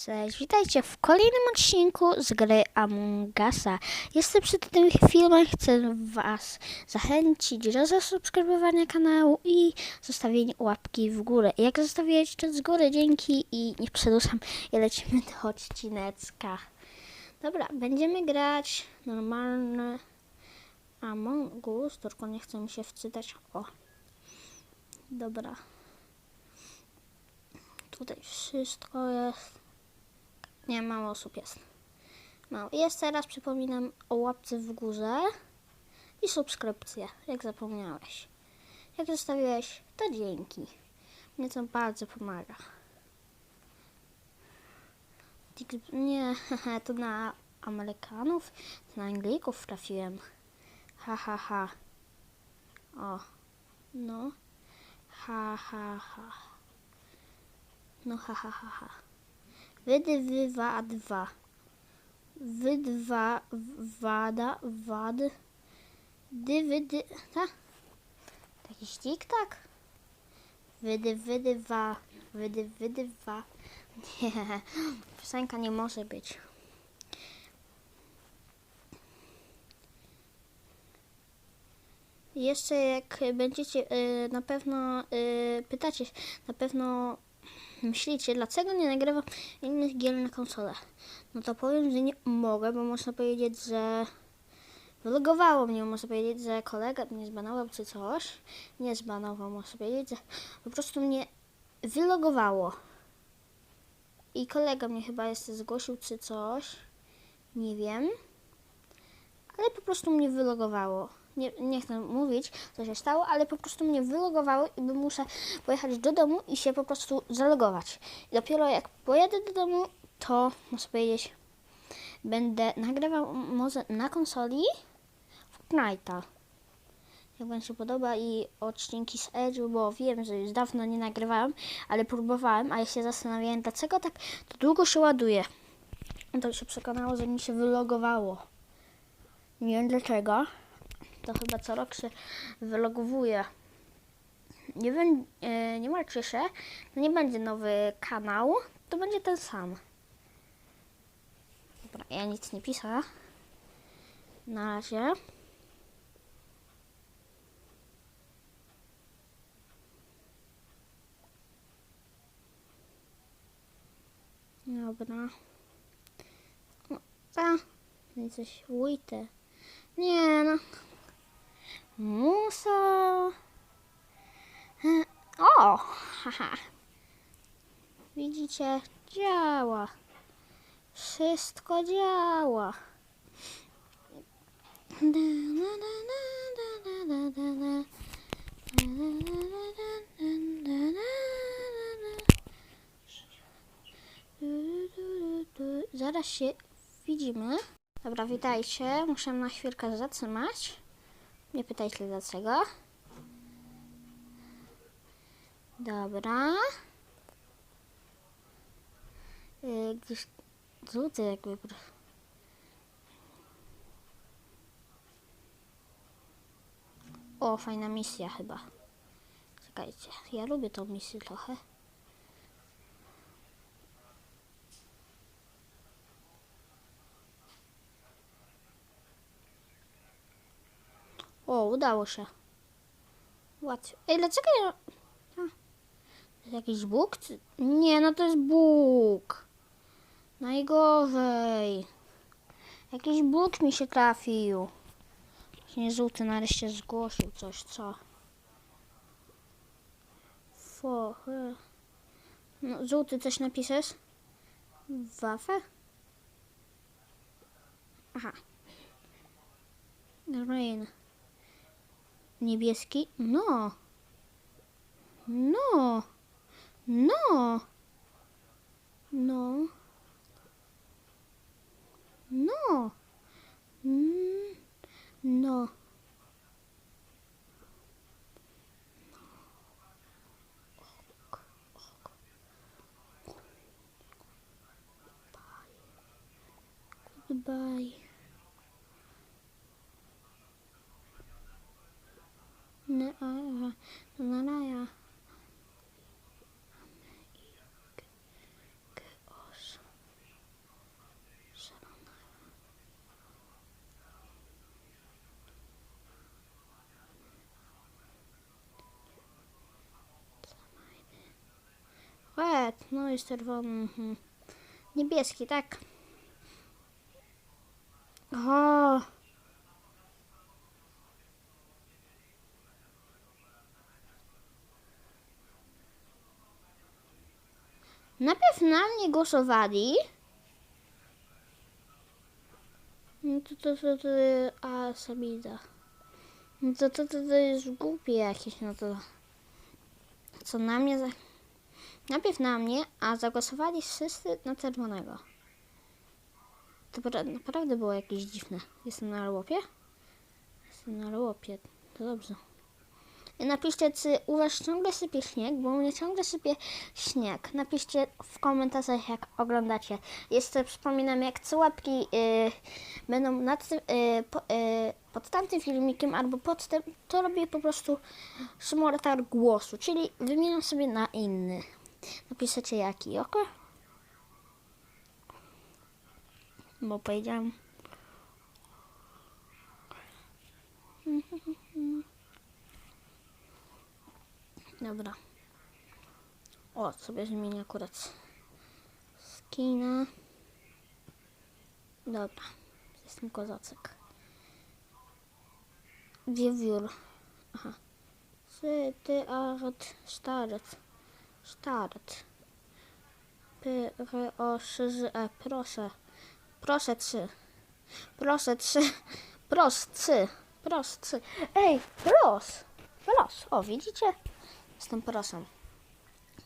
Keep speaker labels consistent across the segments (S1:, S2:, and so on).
S1: Cześć, witajcie w kolejnym odcinku z gry Among Usa. Jestem przed tym filmem, chcę Was zachęcić do zasubskrybowania kanału i zostawienia łapki w górę. Jak zostawiać to z góry, dzięki i nie przedłużam i lecimy do odcineczka. Dobra, będziemy grać normalny Among Us, tylko nie chcę mi się wczytać. O, dobra. Tutaj wszystko jest. Nie, mało osób jest. Mało. Jest teraz, przypominam, o łapce w górze i subskrypcję, jak zapomniałeś. Jak zostawiłeś, to dzięki. Mnie to bardzo pomaga. Nie, to na Amerykanów, to na Anglików trafiłem. Ha, ha, ha. O, no. Ha, ha, ha. No, ha, ha, ha, ha. Wydwa dwa. Wydwa wada wad. Dy wydy. Ta? Jakiś tik-tak? Wydy wydywa. Wydy wydywa. Nie. Piosenka nie może być. Jeszcze jak będziecie y, na pewno y, pytacie, na pewno myślicie, dlaczego nie nagrywam innych gier na konsolę? No to powiem, że nie mogę, bo można powiedzieć, że wylogowało mnie, można powiedzieć, że kolega mnie zbanował czy coś. Nie zbanował, można powiedzieć, że po prostu mnie wylogowało. I kolega mnie chyba jeszcze zgłosił czy coś. Nie wiem. Ale po prostu mnie wylogowało. Nie, nie chcę mówić, co się stało, ale po prostu mnie wylogowało i muszę pojechać do domu i się po prostu zalogować. I dopiero jak pojadę do domu, to muszę powiedzieć, będę nagrywał może na konsoli Fortnite'a. Jak Wam się podoba i odcinki z Edge'u, bo wiem, że już dawno nie nagrywałem, ale próbowałem, a ja się zastanawiałem, dlaczego tak to długo się ładuje. To się przekonało, że mi się wylogowało. Nie wiem dlaczego. To chyba co rok się wylogowuje. Nie wiem, e, nie martwcie się, to nie będzie nowy kanał, to będzie ten sam. Dobra, ja nic nie pisałem. Na razie. Dobra. No, a, coś ujte. Nie no. Musa. E, O! Haha. Widzicie? Działa. Wszystko działa. Zaraz się widzimy. Dobra, witajcie. Muszę na chwilkę zatrzymać. Nie pytajcie dlaczego. Dobra. Yy, Gdzieś złoty jakby. O, fajna misja chyba. Czekajcie, ja lubię tą misję trochę. O, udało się. Łatwo. Ej, dlaczego ja... To jest jakiś bóg? Nie, no to jest Bóg. Najgorzej. Jakiś Bóg mi się trafił. Nie żółty nareszcie zgłosił coś, co? Fo... e. No, żółty coś napiszesz? Wafę? Aha. Green. Niebieski? No. No. No. No. No. Mm. No. Goodbye. No, ne ara naraja no, no, geos szalona Red, no jest czerwony. Mhm. Niebieski, tak? O! Najpierw na mnie głosowali. No to to to, to a Sabida. No to to, to to jest głupie jakieś, no to co na mnie za... Najpierw na mnie, a zagłosowali wszyscy na czerwonego. To pra- naprawdę było jakieś dziwne. Jestem na łopie? Jestem na łopie. To dobrze. Napiszcie, czy u was ciągle sypie śnieg, bo u mnie ciągle sypie śnieg. Napiszcie w komentarzach, jak oglądacie. Jeszcze przypominam, jak co łapki y, będą nad tym, y, po, y, pod tamtym filmikiem albo pod tym, to robię po prostu symulator głosu, czyli wymieniam sobie na inny. Napiszecie jaki, ok? Bo powiedziałem. Dobra. O, sobie zmienię akurat skina. Dobra. Jestem kozacek. Wiewiór. Aha. Syty, art, start. Start. P, R, O, Sz, Z, E. Proszę. Proszę, trzy. Proszę, trzy. Pros, trzy. Pros, trzy. Ej, pros. Pros. O, widzicie? Jestem prosem.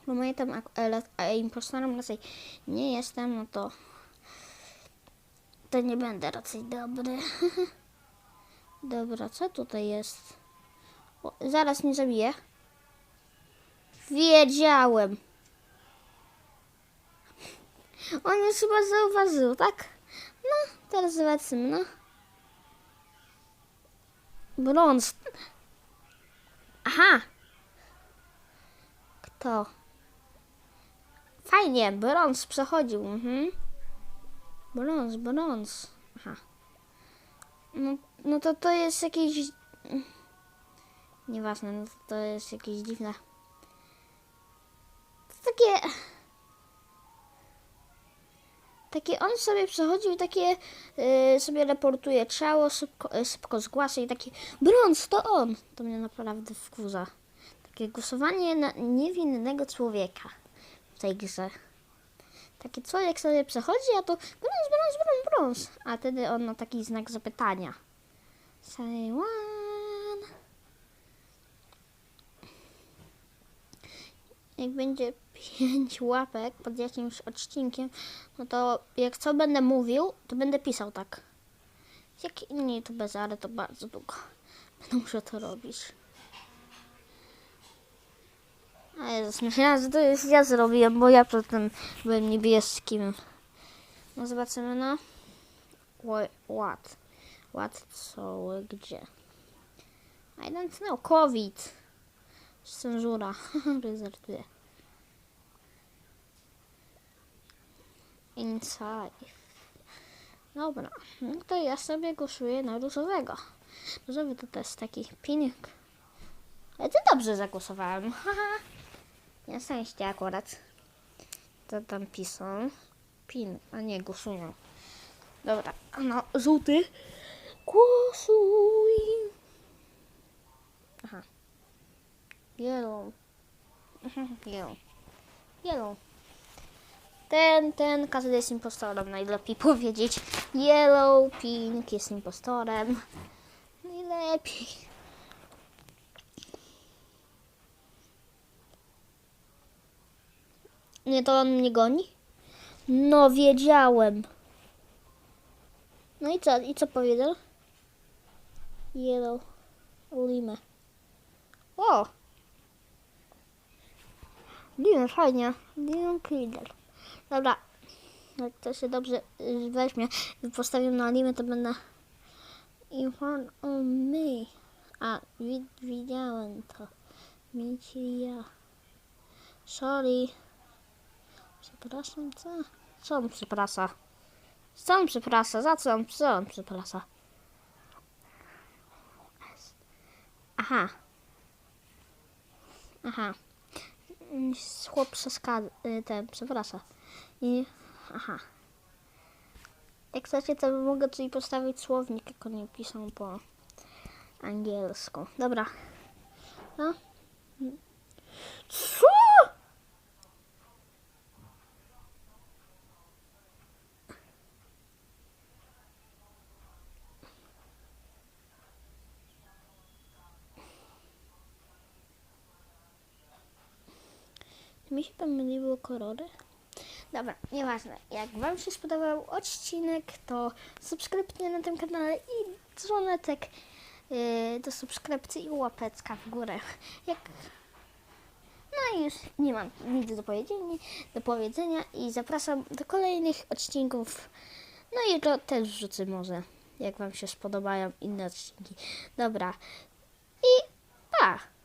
S1: Bo moje tam ak- ale a impostorem raczej nie jestem, no to to nie będę raczej dobry. Dobra, co tutaj jest? O, zaraz mnie zabiję. Wiedziałem. On już chyba zauważył, tak? No, teraz zobaczymy, no. Brąz. Aha. Kto? Fajnie, brąz przechodził. Mhm. Brąz, brąz. Aha. No, no to to jest jakieś... Nieważne, no to, to jest jakieś dziwne. To takie... Takie on sobie przechodził takie y, sobie reportuje ciało, szybko, y, szybko zgłasza i takie brąz, to on. To mnie naprawdę wkurza. Takie głosowanie na niewinnego człowieka w tej grze. Takie człowiek sobie przechodzi, a to brąz, brąz, brąz, brąz. A wtedy on ma taki znak zapytania. Say one. Jak będzie pięć łapek pod jakimś odcinkiem, no to jak co będę mówił, to będę pisał tak. Jak inni to bez, ale to bardzo długo. Będę musiał to robić. A Jezus, myślałam, że to jest ja zrobiłem, bo ja potem byłem niebieskim. No zobaczymy, no. What? What, co, gdzie? I don't know. COVID. Cenzura. Żartuję. Inside. Dobra, no to ja sobie głosuję na różowego. Różowy to też taki pinik. Ale ty dobrze zagłosowałem. Haha. Ja szczęście akurat. To tam piszą. Pin, a nie głosują. Dobra, no żółty. Głosuj. Aha. Yellow. Yellow. Ten, ten, każdy jest impostorem, najlepiej powiedzieć. Yellow, pink jest impostorem. Najlepiej. Nie, to on mnie goni? No, wiedziałem. No i co, i co powiedział? Yellow. Limę. O! Limę, fajnie. Limę Killer. Dobra. Jak to się dobrze y, weźmie i postawię na limę, to będę front of me. A, wi- widziałem to. Mici ja. Sorry. Przepraszam, co? Co on przeprasza? Co on przeprasza? Za co on, co on przeprasza? Aha. Aha. chłop przeska- y, ten przewraca. I aha. Jak chcecie, to mogę tutaj postawić słownik, jak oni piszą po angielsku. Dobra. No. Co? Mi się pomyliły kolory. Dobra, nieważne. Jak Wam się spodobał odcinek, to subskrypcje na tym kanale i dzwonetek yy, do subskrypcji i łapecka w górę. Jak... No i już nie mam nic do powiedzenia, do powiedzenia i zapraszam do kolejnych odcinków. No i to też wrzucę może, jak Wam się spodobają inne odcinki. Dobra. I pa!